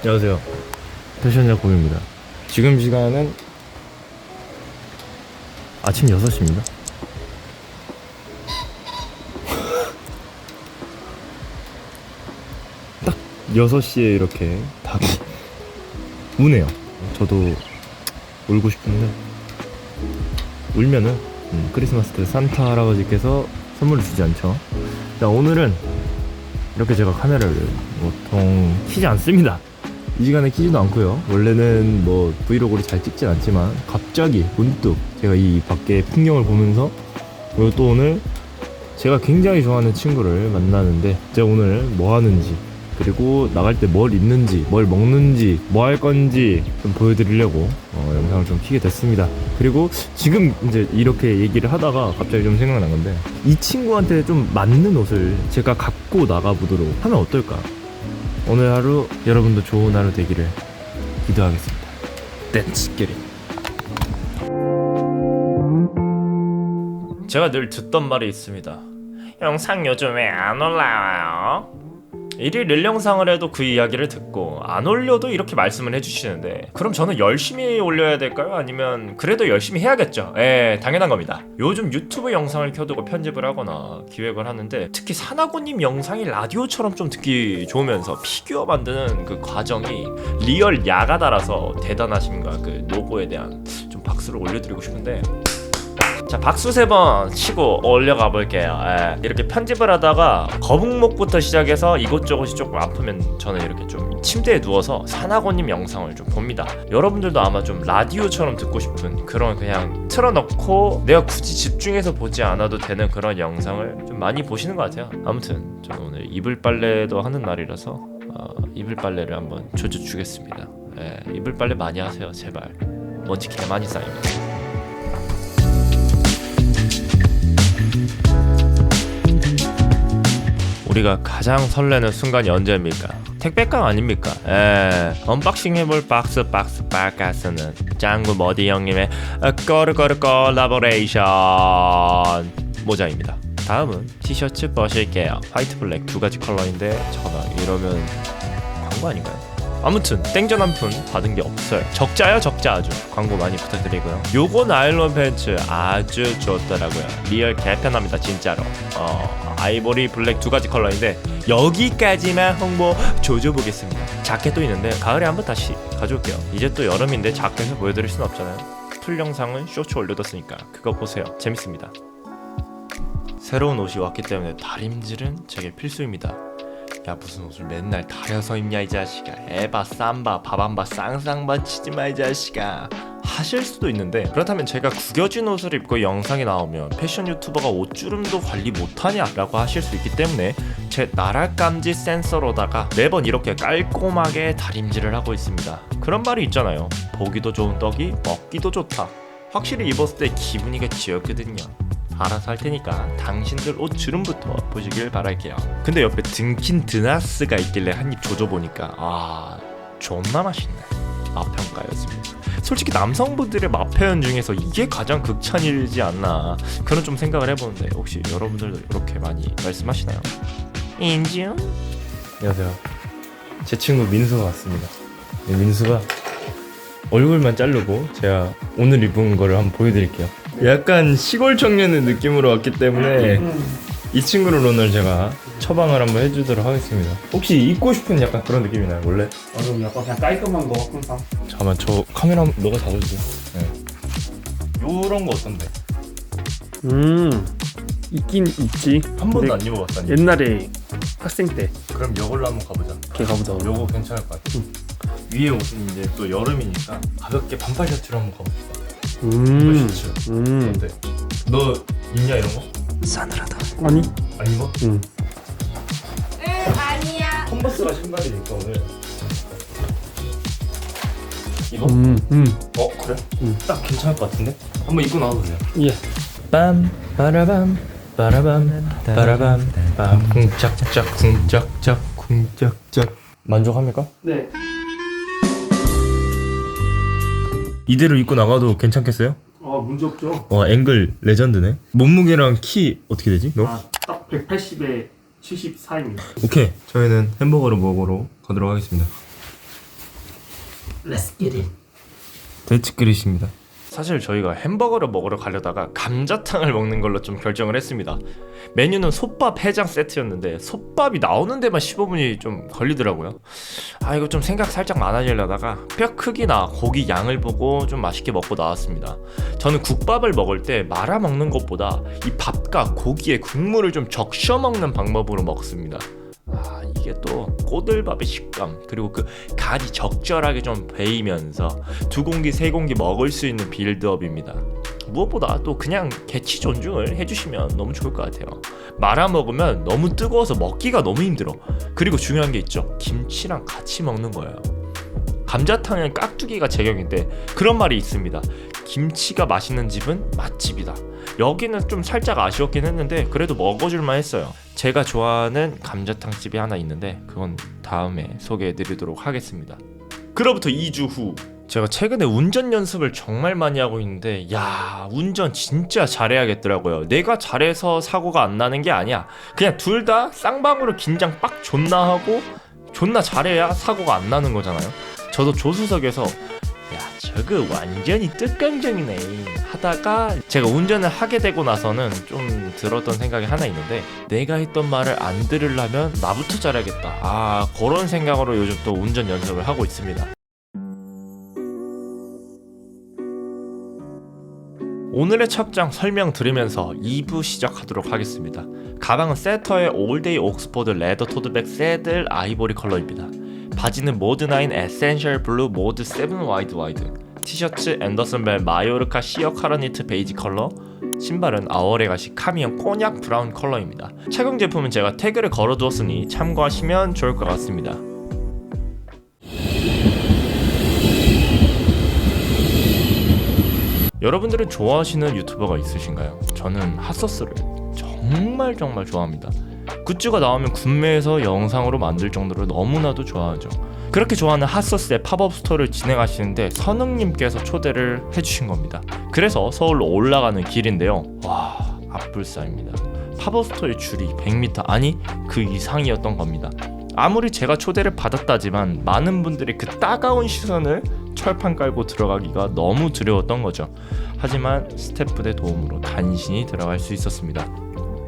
안녕하세요. 패션 작곡입니다. 지금 시간은 아침 6시입니다. 딱 6시에 이렇게 닭이 우네요. 저도 울고 싶은데 울면은 음, 크리스마스 때 산타 할아버지께서 선물을 주지 않죠. 자 오늘은 이렇게 제가 카메라를 보통 키지 않습니다. 이 시간에 키지도 않고요. 원래는 뭐 브이로그를 잘 찍진 않지만 갑자기 문득 제가 이 밖에 풍경을 보면서 그리고 또 오늘 제가 굉장히 좋아하는 친구를 만나는데 제가 오늘 뭐 하는지 그리고 나갈 때 뭘 입는지 뭘 먹는지 뭐 할 건지 좀 보여드리려고 어, 영상을 좀 키게 됐습니다. 그리고 지금 이제 이렇게 얘기를 하다가 갑자기 좀 생각난 건데 이 친구한테 좀 맞는 옷을 제가 갖고 나가보도록 하면 어떨까? 오늘 하루 여러분도 좋은 하루 되기를 기도하겠습니다. It. 제가 늘 듣던 말이 있습니다. 영상 요즘 왜안 올라와요? 일일 릴 영상을 해도 그 이야기를 듣고 안 올려도 이렇게 말씀을 해주시는데 그럼 저는 열심히 올려야 될까요? 아니면 그래도 열심히 해야겠죠? 예, 당연한 겁니다. 요즘 유튜브 영상을 켜두고 편집을 하거나 기획을 하는데 특히 사나고님 영상이 라디오처럼 좀 듣기 좋으면서 피규어 만드는 그 과정이 리얼 야가 달아서 대단하심과 그 노고에 대한 좀 박수를 올려드리고 싶은데 자 박수 세 번 치고 올려가 볼게요. 예. 이렇게 편집을 하다가 거북목부터 시작해서 이곳저곳이 조금 아프면 저는 이렇게 좀 침대에 누워서 사나고님 영상을 좀 봅니다. 여러분들도 아마 좀 라디오처럼 듣고 싶은 그런 그냥 틀어놓고 내가 굳이 집중해서 보지 않아도 되는 그런 영상을 좀 많이 보시는 것 같아요. 아무튼 저는 오늘 이불 빨래도 하는 날이라서 어, 이불 빨래를 한번 조져 주겠습니다. 예, 이불 빨래 많이 하세요, 제발. 먼지 개 많이 쌓입니다. 우리가 가장 설레는 순간이 언제입니까? 택배감 아닙니까? 에 언박싱 해볼 박스 박스 바카스는 짱구 머디 형님의 꺼르꺼르 콜라보레이션 모자입니다. 다음은 티셔츠 버실게요. 화이트 블랙 두 가지 컬러인데 잠깐만 이러면 광고 아닌가요? 아무튼 땡전 한 푼 받은 게 없어요. 적자요 적자 아주 광고 많이 부탁드리고요. 요거 나일론 팬츠 아주 좋더라고요. 리얼 개편합니다 진짜로. 어 아이보리 블랙 두 가지 컬러인데 여기까지만 홍보 조져보겠습니다. 자켓도 있는데 가을에 한번 다시 가져올게요. 이제 또 여름인데 자켓을 보여드릴 순 없잖아요. 풀 영상은 쇼츠 올려뒀으니까 그거 보세요. 재밌습니다. 새로운 옷이 왔기 때문에 다림질은 제게 필수입니다. 야 무슨 옷을 맨날 다려서 입냐 이 자식아. 에바 삼바 바밤바 쌍쌍바 치지마 이 자식아. 하실 수도 있는데 그렇다면 제가 구겨진 옷을 입고 영상이 나오면 패션 유튜버가 옷주름도 관리 못하냐 라고 하실 수 있기 때문에 제 나락감지 센서로다가 매번 이렇게 깔끔하게 다림질을 하고 있습니다. 그런 말이 있잖아요. 보기도 좋은 떡이 먹기도 좋다. 확실히 입었을 때 기분이가 지었거든요 알아서 할 테니까 당신들 옷 주름부터 보시길 바랄게요. 근데 옆에 등킨 드나스가 있길래 한 입 조져보니까 아 존나 맛있네. 맛평가였습니다. 솔직히 남성분들의 맛 표현 중에서 이게 가장 극찬이지 않나 그런 좀 생각을 해보는데 혹시 여러분들도 이렇게 많이 말씀하시나요? 인지요? 안녕하세요. 제 친구 민수가 왔습니다. 네, 민수가 얼굴만 자르고 제가 오늘 입은 거를 한번 보여드릴게요. 약간 시골 청년의 느낌으로 왔기 때문에 이 친구를 오늘 제가 처방을 한번 해주도록 하겠습니다. 혹시 입고 싶은 약간 그런 느낌이 나요, 원래? 아, 그럼 약간 그냥 깔끔한 거 항상 잠깐만, 저 카메라 한번 너가 잡아주세요. 네. 요런 거 어떤데? 음 있긴 있지 한 번도 안 입어봤다니. 옛날에 학생 때 그럼 요걸로 한번 가보자. 걔 가보자 요거 괜찮을 것 같아. 위에 옷은 이제 또 여름이니까 가볍게 반팔 셔츠로 한번 가봅시다. 음, 셔츠. 음. 어때? 너 입냐 이런 거? 아니 안 입어? 음. 응 아니야 컨버스가 신발이니까 오늘. 이거? 음, 음. 어 그래? 음. 딱 괜찮을 것 같은데? 한번 입고 나와보세요. 예. 빰 빠라밤 빠라밤 빠라밤 빰 쿵짝짝 쿵짝짝 쿵짝짝 만족합니까? 네. 이대로 입고 나가도 괜찮겠어요? 아 문제 없죠. 와 앵글 레전드네 몸무게랑 키 어떻게 되지? 너? 아딱 180에 74입니다. 오케이 저희는 햄버거를 먹으러 가도록 하겠습니다 Let's get it. 대치 그릇입니다. 사실 저희가 햄버거를 먹으러 가려다가 감자탕을 먹는 걸로 좀 결정을 했습니다. 메뉴는 솥밥 해장 세트였는데 솥밥이 나오는 데만 15분이 좀 걸리더라고요. 아 이거 좀 생각 살짝 많아지려다가 뼈 크기나 고기 양을 보고 좀 맛있게 먹고 나왔습니다. 저는 국밥을 먹을 때 말아 먹는 것보다 이 밥과 고기의 국물을 좀 적셔 먹는 방법으로 먹습니다. 아 이게 또 꼬들밥의 식감 그리고 그 간이 적절하게 좀 배이면서 두 공기 세 공기 먹을 수 있는 빌드업입니다. 무엇보다 또 그냥 개치 존중을 해주시면 너무 좋을 것 같아요. 말아 먹으면 너무 뜨거워서 먹기가 너무 힘들어. 그리고 중요한 게 있죠. 김치랑 같이 먹는 거예요. 감자탕은 깍두기가 제격인데 그런 말이 있습니다. 김치가 맛있는 집은 맛집이다. 여기는 좀 살짝 아쉬웠긴 했는데 그래도 먹어줄만 했어요. 제가 좋아하는 감자탕 집이 하나 있는데 그건 다음에 소개해드리도록 하겠습니다. 그로부터 2주 후 제가 최근에 운전 연습을 정말 많이 하고 있는데 야 운전 진짜 잘해야겠더라고요. 내가 잘해서 사고가 안 나는 게 아니야. 그냥 둘 다 쌍방으로 긴장 빡 존나 하고 존나 잘해야 사고가 안 나는 거잖아요. 저도 조수석에서 야 저거 완전히 뜻강정이네 하다가 제가 운전을 하게 되고 나서는 좀 들었던 생각이 하나 있는데 내가 했던 말을 안 들으려면 나부터 잘해야겠다 아 그런 생각으로 요즘 또 운전 연습을 하고 있습니다 오늘의 착장 설명드리면서 2부 시작하도록 하겠습니다. 가방은 세터의 올데이 옥스포드 레더 토드백 새들 아이보리 컬러입니다. 바지는 모드9 에센셜 블루 모드 7 와이드 와이드 티셔츠 앤더슨 벨 마요르카 시어 카라니트 베이지 컬러 신발은 아워레가시 카미형 꼬냑 브라운 컬러입니다. 착용 제품은 제가 태그를 걸어두었으니 참고하시면 좋을 것 같습니다. 여러분들은 좋아하시는 유튜버가 있으신가요? 저는 핫소스를 정말 정말 좋아합니다. 굿즈가 나오면 구매해서 영상으로 만들 정도로 너무나도 좋아하죠. 그렇게 좋아하는 핫소스의 팝업 스토어를 진행하시는데 선웅님께서 초대를 해주신 겁니다. 그래서 서울로 올라가는 길인데요. 와 압불싸입니다. 팝업 스토어의 줄이 100m 아니 그 이상이었던 겁니다. 아무리 제가 초대를 받았다지만 많은 분들이 그 따가운 시선을 철판 깔고 들어가기가 너무 두려웠던 거죠. 하지만 스태프의 도움으로 간신히 들어갈 수 있었습니다.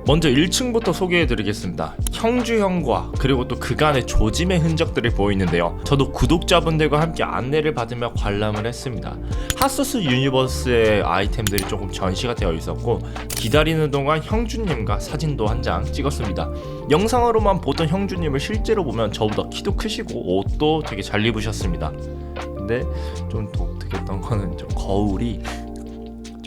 먼저 1층부터 소개해드리겠습니다. 형주형과 그리고 또 그간의 조짐의 흔적들이 보이는데요. 저도 구독자분들과 함께 안내를 받으며 관람을 했습니다. 핫소스 유니버스의 아이템들이 조금 전시가 되어 있었고 기다리는 동안 형주님과 사진도 한 장 찍었습니다. 영상으로만 보던 형주님을 실제로 보면 저보다 키도 크시고 옷도 되게 잘 입으셨습니다. 근데 좀 독특했던 거는 좀 거울이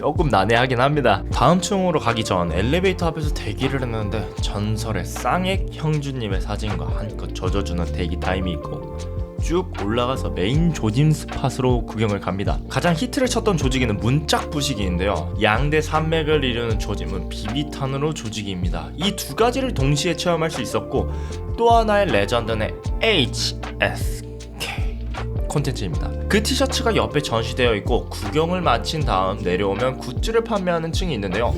조금 난해하긴 합니다. 다음 층으로 가기 전 엘리베이터 앞에서 대기를 했는데 전설의 쌍액 형주님의 사진과 한껏 젖어주는 대기 타임이 있고 쭉 올라가서 메인 조짐 스팟으로 구경을 갑니다. 가장 히트를 쳤던 조직이는 문짝 부시기인데요. 양대 산맥을 이루는 조짐은 비비탄으로 조직입니다. 이 두 가지를 동시에 체험할 수 있었고 또 하나의 레전드는 HSK 콘텐츠입니다. 그 티셔츠가 옆에 전시되어 있고 구경을 마친 다음 내려오면 굿즈를 판매하는 층이 있는데요.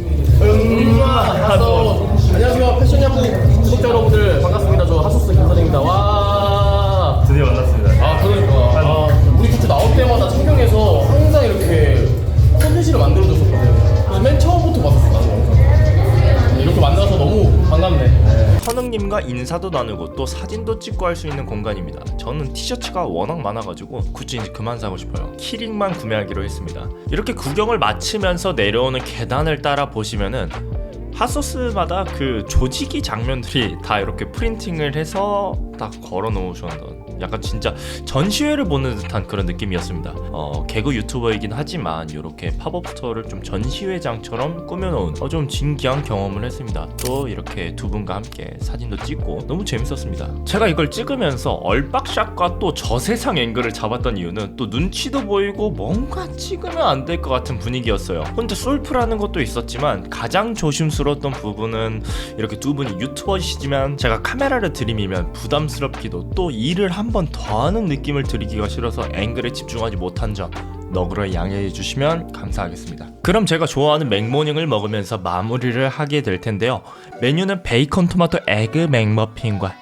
안녕하세요 패션 야구 구독자 여러분들 반갑습니다. 저 하소스 김선입니다. 와. 드디어 만났습니다. 아 그러니까 아, 우리 굿즈 나올 때마다 창경에서 항상 이렇게 콘텐츠를 만들어줬었거든요. 그래서 맨 처음부터 봤었어. 이렇게 만나서 너무 반갑네. 선웅님과 인사도 나누고 또 사진도 찍고 할 수 있는 공간입니다. 저는 티셔츠가 워낙 많아가지고 굿즈 이제 그만 사고 싶어요. 키링만 구매하기로 했습니다. 이렇게 구경을 마치면서 내려오는 계단을 따라 보시면은 핫소스마다 그 조직이 장면들이 다 이렇게 프린팅을 해서 딱 걸어 놓으셨던 약간 진짜 전시회를 보는 듯한 그런 느낌이었습니다. 어, 개그 유튜버이긴 하지만 이렇게 팝업 스토어를 좀 전시회장처럼 꾸며놓은 어, 좀 진기한 경험을 했습니다. 또 이렇게 두 분과 함께 사진도 찍고 너무 재밌었습니다. 제가 이걸 찍으면서 얼박샷과 또 저세상 앵글을 잡았던 이유는 또 눈치도 보이고 뭔가 찍으면 안 될 것 같은 분위기였어요. 혼자 솔프라는 것도 있었지만 가장 조심스러웠던 부분은 이렇게 두 분이 유튜버시지만 제가 카메라를 들이미면 부담스럽기도 또 일을 한번 더 하는 느낌을 드리기가 싫어서 앵글에 집중하지 못한 점 너그러 양해해 주시면 감사하겠습니다. 그럼 제가 좋아하는 맥모닝을 먹으면서 마무리를 하게 될 텐데요. 메뉴는 베이컨 토마토 에그 맥머핀과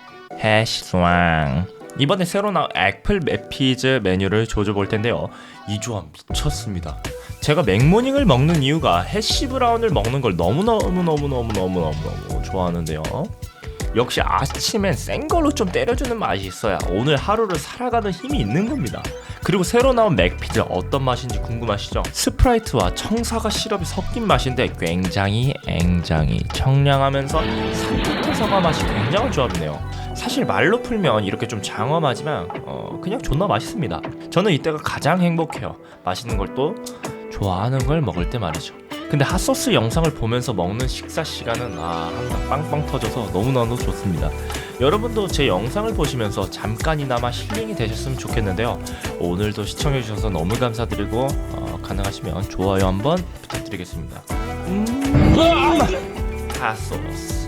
해시스왕 이번에 새로 나온 애플 맥피즈 메뉴를 조져볼 텐데요. 이 조합 미쳤습니다. 제가 맥모닝을 먹는 이유가 해시 브라운을 먹는 걸 너무너무너무너무너무너무 좋아하는데요. 역시 아침엔 센 걸로 좀 때려주는 맛이 있어야 오늘 하루를 살아가는 힘이 있는 겁니다. 그리고 새로 나온 맥피즈 어떤 맛인지 궁금하시죠? 스프라이트와 청사과 시럽이 섞인 맛인데 굉장히 앵장히 청량하면서 산뜻한 사과 맛이 굉장한 조합이네요. 사실 말로 풀면 이렇게 좀 장엄하지만 어, 그냥 존나 맛있습니다. 저는 이때가 가장 행복해요. 맛있는 걸 또 좋아하는 걸 먹을 때 말이죠. 근데 핫소스 영상을 보면서 먹는 식사 시간은 아 항상 빵빵 터져서 너무너무 좋습니다. 여러분도 제 영상을 보시면서 잠깐이나마 힐링이 되셨으면 좋겠는데요. 오늘도 시청해주셔서 너무 감사드리고 어, 가능하시면 좋아요 한번 부탁드리겠습니다. 음, 핫소스.